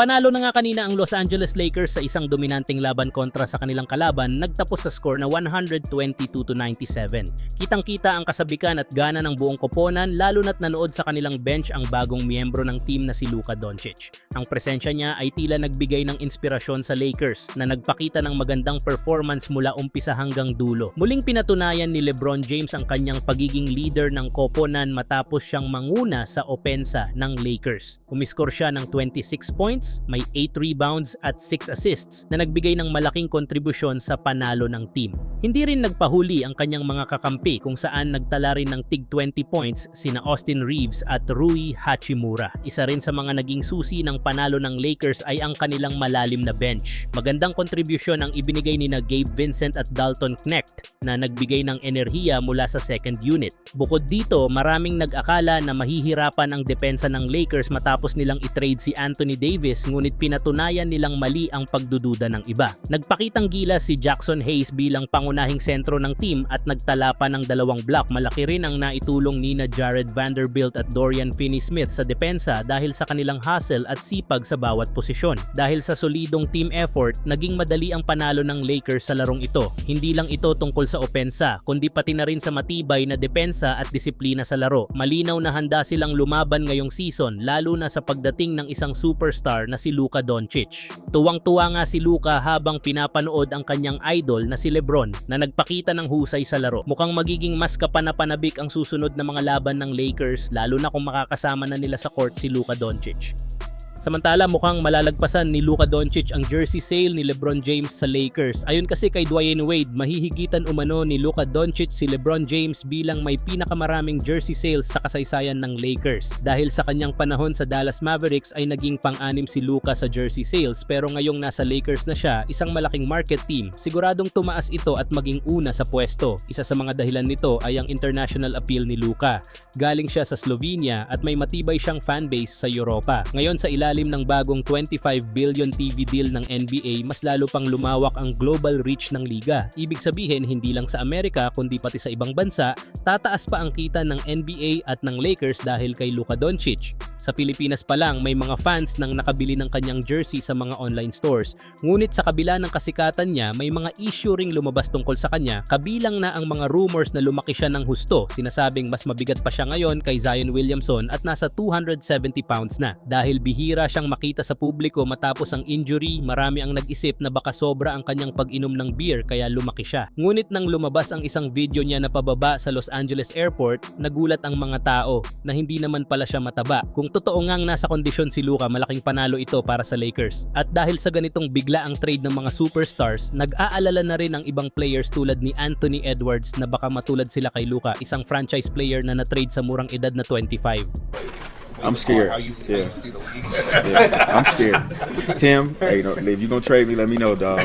Panalo na nga kanina ang Los Angeles Lakers sa isang dominanteng laban kontra sa kanilang kalaban, nagtapos sa score na 122 to 97. Kitang-kita ang kasabikan at gana ng buong koponan lalo na't nanood sa kanilang bench ang bagong miyembro ng team na si Luka Doncic. Ang presensya niya ay tila nagbigay ng inspirasyon sa Lakers na nagpakita ng magandang performance mula umpisa hanggang dulo. Muling pinatunayan ni LeBron James ang kanyang pagiging leader ng koponan matapos siyang manguna sa opensa ng Lakers. Umiskor siya ng 26 points, may 8 rebounds at 6 assists na nagbigay ng malaking kontribusyon sa panalo ng team. Hindi rin nagpahuli ang kanyang mga kakampi kung saan nagtala rin ng tig 20 points sina Austin Reeves at Rui Hachimura. Isa rin sa mga naging susi ng panalo ng Lakers ay ang kanilang malalim na bench. Magandang kontribusyon ang ibinigay ni na Gabe Vincent at Dalton Knecht na nagbigay ng enerhiya mula sa second unit. Bukod dito, maraming nag-akala na mahihirapan ang depensa ng Lakers matapos nilang itrade si Anthony Davis ngunit pinatunayan nilang mali ang pagdududa ng iba. Nagpakitang gilas si Jackson Hayes bilang pangunahing sentro ng team at nagtala pa ng dalawang block. Malaki rin ang naitulong ni na Jared Vanderbilt at Dorian Finney-Smith sa depensa dahil sa kanilang hustle at sipag sa bawat posisyon. Dahil sa solidong team effort, naging madali ang panalo ng Lakers sa larong ito. Hindi lang ito tungkol sa opensa, kundi pati na rin sa matibay na depensa at disiplina sa laro. Malinaw na handa silang lumaban ngayong season, lalo na sa pagdating ng isang superstar na si Luka Doncic. Tuwang-tuwa nga si Luka habang pinapanood ang kanyang idol na si Lebron na nagpakita ng husay sa laro. Mukhang magiging mas kapanapanabik ang susunod na mga laban ng Lakers lalo na kung makakasama na nila sa court si Luka Doncic. Samantala mukhang malalagpasan ni Luka Doncic ang jersey sale ni LeBron James sa Lakers. Ayon kasi kay Dwayne Wade, mahihigitan umano ni Luka Doncic si LeBron James bilang may pinakamaraming jersey sales sa kasaysayan ng Lakers. Dahil sa kanyang panahon sa Dallas Mavericks ay naging pang-anim si Luka sa jersey sales pero ngayong nasa Lakers na siya, isang malaking market team, siguradong tumaas ito at maging una sa pwesto. Isa sa mga dahilan nito ay ang international appeal ni Luka. Galing siya sa Slovenia at may matibay siyang fanbase sa Europa. Ngayon sa ilalim ng bagong 25 billion TV deal ng NBA, mas lalo pang lumawak ang global reach ng liga. Ibig sabihin, hindi lang sa Amerika kundi pati sa ibang bansa, tataas pa ang kita ng NBA at ng Lakers dahil kay Luka Doncic. Sa Pilipinas pa lang, may mga fans nang nakabili ng kanyang jersey sa mga online stores. Ngunit sa kabila ng kasikatan niya, may mga issue ring lumabas tungkol sa kanya, kabilang na ang mga rumors na lumaki siya ng husto. Sinasabing mas mabigat pa siya ngayon kay Zion Williamson at nasa 270 pounds na. Dahil bihira siyang makita sa publiko matapos ang injury, marami ang nag-isip na baka sobra ang kanyang pag-inom ng beer kaya lumaki siya. Ngunit nang lumabas ang isang video niya na pababa sa Los Angeles Airport, nagulat ang mga tao na hindi naman pala siya mataba. Kung totoo ngang nasa kondisyon si Luka, malaking panalo ito para sa Lakers. At dahil sa ganitong bigla ang trade ng mga superstars, nag-aalala na rin ang ibang players tulad ni Anthony Edwards na baka matulad sila kay Luka, isang franchise player na na-trade sa murang edad na 25. I'm scared. You, Yeah. Yeah, I'm scared. Tim, hey, you know, if you gonna trade me, let me know, dog.